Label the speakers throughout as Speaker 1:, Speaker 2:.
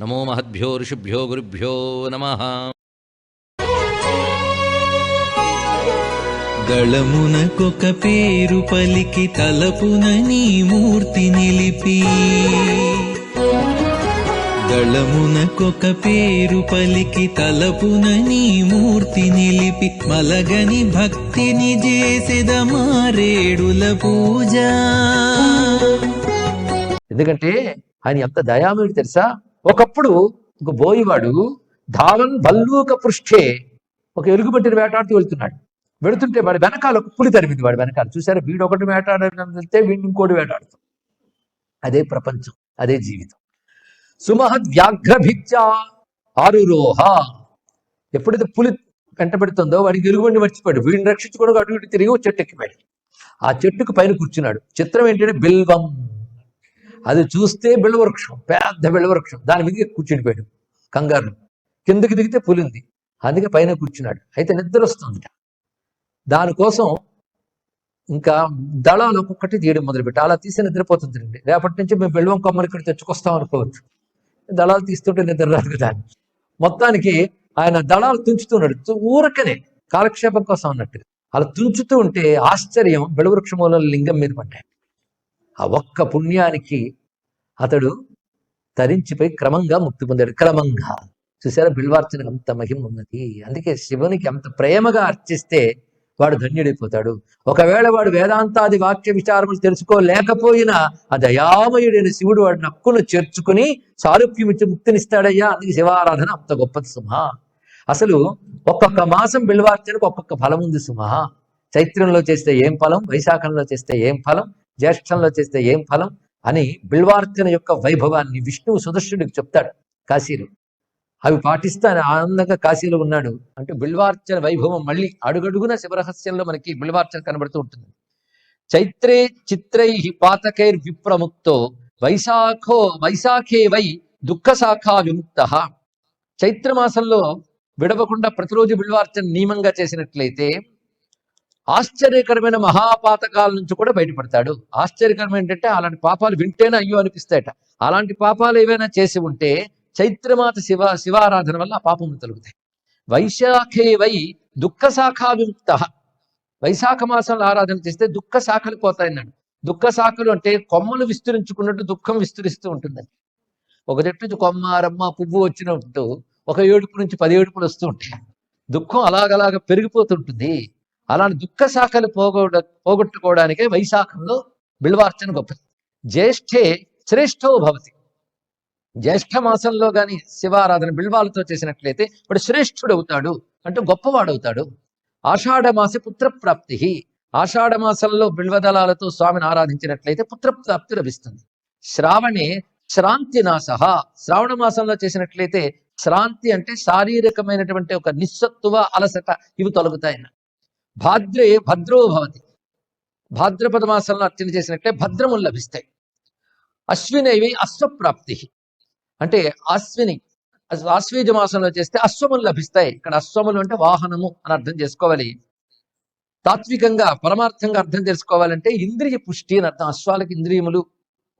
Speaker 1: నమో మహద్భ్యో ఋషిభ్యో గురుభ్యో నమ.
Speaker 2: గళమునకొక పేరు పలికి తలపున నీ మూర్తి నిలిపి. గళమునకొక పేరు పలికి తలపున నీ మూర్తి నిలిపి. మలగని భక్తిని చేసెద మారేడుల పూజ.
Speaker 3: ఎందుకంటే ఆయన ఎంత దయామయుడు తెలుసా? ఒకప్పుడు ఒక బోయివాడు ధావన్ భల్లూక పృష్ఠే ఒక ఎలుగుబట్టిని వేటాడుతూ వెళ్తున్నాడు. వెళుతుంటే వాడి వెనకాల ఒక పులి తరిమింది వాడి వెనకాల. చూసారా వీడు ఒకటి వేటాడితే వీడిని ఇంకోటి వేటాడుతాం. అదే ప్రపంచం అదే జీవితం. సుమహద్ వ్యాఘ్రభిత్య ఆరురోహ. ఎప్పుడైతే పులి వెంట పెడుతుందో వాడికి ఎలుగుబండి మర్చిపోయాడు. వీడిని రక్షించుకోవడం అటు ఇటు తిరిగి చెట్టు ఎక్కిపోయాడు. ఆ చెట్టుకు పైన కూర్చున్నాడు. చిత్రం ఏంటంటే బిల్వం. అది చూస్తే బిళ్ళవృక్షం పెద్ద బిళ్ళవృక్షం దాని మీద కూర్చుండిపోయాడు కంగారు కిందకి దిగితే పులింది. అందుకే పైన కూర్చున్నాడు. అయితే నిద్ర వస్తుంది దానికోసం ఇంకా దళాలు ఒక్కొక్కటి తీయడం మొదలుపెట్టి అలా తీసి నిద్రపోతుందండి రేపటి నుంచి మేము బెల్లం కొమ్మలు ఇక్కడ తెచ్చుకొస్తాం అనుకోవచ్చు. దళాలు తీస్తుంటే నిద్ర రాదు కదా మొత్తానికి ఆయన దళాలు తుంచుతున్నాడు. ఊరకనే కాలక్షేపం కోసం అన్నట్టు అలా తుంచుతూ ఉంటే ఆశ్చర్యం బెలవృక్ష మూల లింగం మీద పడ్డాయి. ఆ ఒక్క పుణ్యానికి అతడు తరించిపోయి క్రమంగా ముక్తి పొందాడు. క్రమంగా. చూసారా బిల్వార్చనకు అంత మహిమ ఉన్నది. అందుకే శివునికి అంత ప్రేమగా అర్చిస్తే వాడు ధన్యుడైపోతాడు. ఒకవేళ వాడు వేదాంతాది వాక్య విచారములు తెలుసుకోలేకపోయినా ఆ దయామయుడైన శివుడు వాడిని హక్కును చేర్చుకుని సారూప్యమిచ్చి ముక్తినిస్తాడయ్యా. అందుకే శివారాధన అంత గొప్పది సుమ. అసలు ఒక్కొక్క మాసం బిల్వార్చనకు ఒక్కొక్క ఫలం ఉంది సుమ. చైత్రంలో చేస్తే ఏం ఫలం? వైశాఖంలో చేస్తే ఏం ఫలం? జ్యేష్ఠంలో చేస్తే ఏం ఫలం? అని బిల్వార్చన యొక్క వైభవాన్ని విష్ణువు సుదర్శుడికి చెప్తాడు కాశీలో. అవి పాటిస్తాను ఆనందంగా కాశీలో ఉన్నాడు. అంటే బిల్వార్చన వైభవం మళ్ళీ అడుగడుగున శివరహస్యంలో మనకి బిల్వార్చన కనబడుతూ ఉంటుంది. చైత్రే చిత్రై పాతకైర్ విప్రముక్తో వైశాఖో వైశాఖే వై దుఃఖశాఖా విముక్త. చైత్రమాసంలో విడవకుండా ప్రతిరోజు బిల్వార్చన నియమంగా చేసినట్లయితే ఆశ్చర్యకరమైన మహాపాతకాల నుంచి కూడా బయటపడతాడు. ఆశ్చర్యకరం ఏంటంటే అలాంటి పాపాలు వింటేనే అయ్యో అనిపిస్తాయట. అలాంటి పాపాలు ఏవైనా చేసి ఉంటే చైత్రమాత శివ శివారాధన వల్ల ఆ పాపములు తొలుగుతాయి. వైశాఖే వై దుఃఖ శాఖ విముక్త వైశాఖ మాసంలో ఆరాధన చేస్తే దుఃఖ శాఖలు పోతాయన్నాడు. దుఃఖ శాఖలు అంటే కొమ్మలు విస్తరించుకున్నట్టు దుఃఖం విస్తరిస్తూ ఉంటుందండి. ఒక చెట్టు నుంచి కొమ్మ రమ్మ పువ్వు వచ్చినట్టు ఒక ఏడుపు నుంచి పది ఏడుపులు వస్తూ ఉంటాయి. దుఃఖం అలాగలాగా పెరిగిపోతుంటుంది. అలాంటి దుఃఖ శాఖలు పోగొడ పోగొట్టుకోవడానికే వైశాఖంలో బిల్వార్చన గొప్పది. జ్యేష్ఠే శ్రేష్ఠో భవతి. జ్యేష్ఠ మాసంలో గాని శివారాధన బిల్వాలతో చేసినట్లయితే వాడు శ్రేష్ఠుడు అవుతాడు అంటే గొప్పవాడవుతాడు. ఆషాఢ మాస పుత్రప్రాప్తి ఆషాఢ మాసంలో బిల్వదళాలతో స్వామిని ఆరాధించినట్లయితే పుత్రప్రాప్తి లభిస్తుంది. శ్రావణే శ్రాంతి నాశ. శ్రావణ మాసంలో చేసినట్లయితే శ్రాంతి అంటే శారీరకమైనటువంటి ఒక నిస్సత్తువ అలసట ఇవి తొలగుతాయన్న. భాద్రే భద్రో భవతి. భాద్రపద మాసంలో అర్చన చేసినట్లే భద్రములు లభిస్తాయి. అశ్వినేవి అశ్వప్రాప్తి. అంటే అశ్విని ఆశ్వీజ మాసంలో చేస్తే అశ్వములు లభిస్తాయి. ఇక్కడ అశ్వములు అంటే వాహనము అని అర్థం చేసుకోవాలి. తాత్వికంగా పరమార్థంగా అర్థం చేసుకోవాలంటే ఇంద్రియ పుష్టి అని అర్థం. అశ్వాలకి ఇంద్రియములు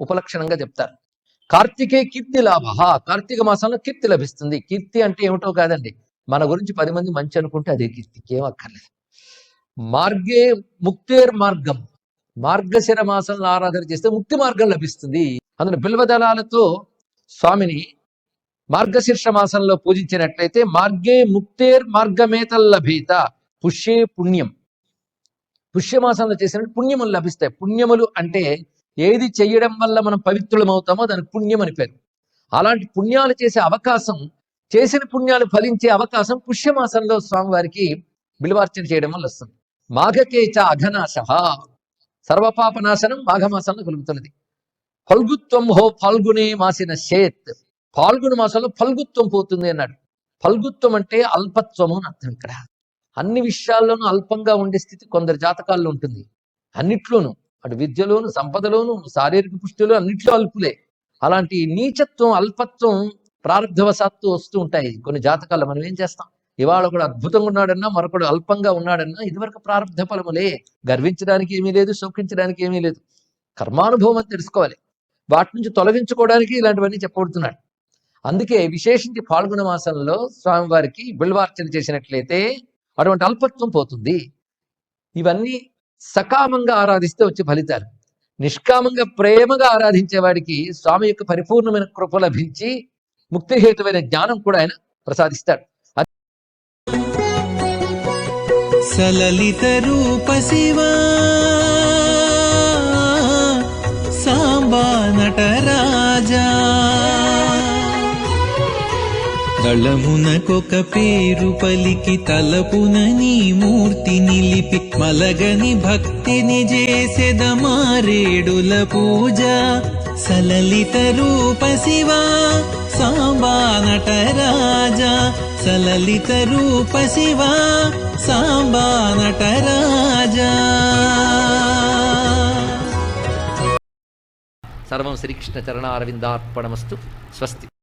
Speaker 3: ఉపలక్షణంగా చెప్తారు. కార్తికే కీర్తి లాభ. కార్తీక మాసంలో కీర్తి లభిస్తుంది. కీర్తి అంటే ఏమిటో కాదండి. మన గురించి పది మంది మంచి అనుకుంటే అదే కీర్తి. ఏం అక్కర్లేదు. మార్గే ముక్తేర్ మార్గం. మార్గశిర మాసంలో ఆరాధన చేస్తే ముక్తి మార్గం లభిస్తుంది. అందులో బిల్వదళాలతో స్వామిని మార్గశీర్ష మాసంలో పూజించినట్లయితే మార్గే ముక్తేర్ మార్గమేతల్లభీత పుష్యే పుణ్యం. పుష్యమాసంలో చేసిన పుణ్యములు లభిస్తాయి. పుణ్యములు అంటే ఏది చేయడం వల్ల మనం పవిత్రులమవుతామో దానికి పుణ్యం అని పేరు. అలాంటి పుణ్యాలు చేసే అవకాశం చేసిన పుణ్యాలు ఫలించే అవకాశం పుష్యమాసంలో స్వామివారికి బిల్వార్చన చేయడం వల్ల వస్తుంది. మాఘకేచ అఘనాశ సర్వపాపనాశనం మాఘమాసంలో కలుగుతున్నది. ఫల్గుత్వం హో ఫల్గునే మాసిన షేత్ ఫాల్గుణ మాసంలో ఫల్గుత్వం పోతుంది అన్నాడు. ఫల్గుత్వం అంటే అల్పత్వము అని అర్థం ఇక్కడ. అన్ని విషయాల్లోనూ అల్పంగా ఉండే స్థితి కొందరు జాతకాల్లో ఉంటుంది. అన్నిట్లోనూ అటు విద్యలోను సంపదలోను శారీరక పుష్టిలో అన్నిట్లో అల్పులే. అలాంటి నీచత్వం అల్పత్వం ప్రారంభవశాత్తు వస్తూ ఉంటాయి కొన్ని జాతకాల్లో. మనం ఏం చేస్తాం? ఇవాళ ఒకడు అద్భుతంగా ఉన్నాడన్నా మరొకడు అల్పంగా ఉన్నాడన్నా ఇదివరకు ప్రారంభ ఫలములే. గర్వించడానికి ఏమీ లేదు శోకించడానికి ఏమీ లేదు. కర్మానుభవం అని తెలుసుకోవాలి. వాటి నుంచి తొలగించుకోవడానికి ఇలాంటివన్నీ చెప్పబడుతున్నాడు. అందుకే విశేషించి పాల్గొన మాసంలో స్వామివారికి బిల్వార్చన చేసినట్లయితే అటువంటి అల్పత్వం పోతుంది. ఇవన్నీ సకామంగా ఆరాధిస్తే వచ్చే ఫలితాలు. నిష్కామంగా ప్రేమగా ఆరాధించే వాడికి స్వామి యొక్క పరిపూర్ణమైన కృప లభించి ముక్తిహేతువైన జ్ఞానం కూడా ఆయన ప్రసాదిస్తాడు.
Speaker 2: సలలిత రూప శివా సాంబా నటరాజా దళమునకొక పేరు పలికి తలపున నీ మూర్తి నిలిపి మలగని భక్తిని చేసెద మారేడుల పూజ. సలలిత రూప శివా సాంబా నటరాజా సలలిత రూప శివా సాంబా నటరాజా
Speaker 1: సర్వం శ్రీకృష్ణ చరణారవిందార్పణమస్తు స్వస్తి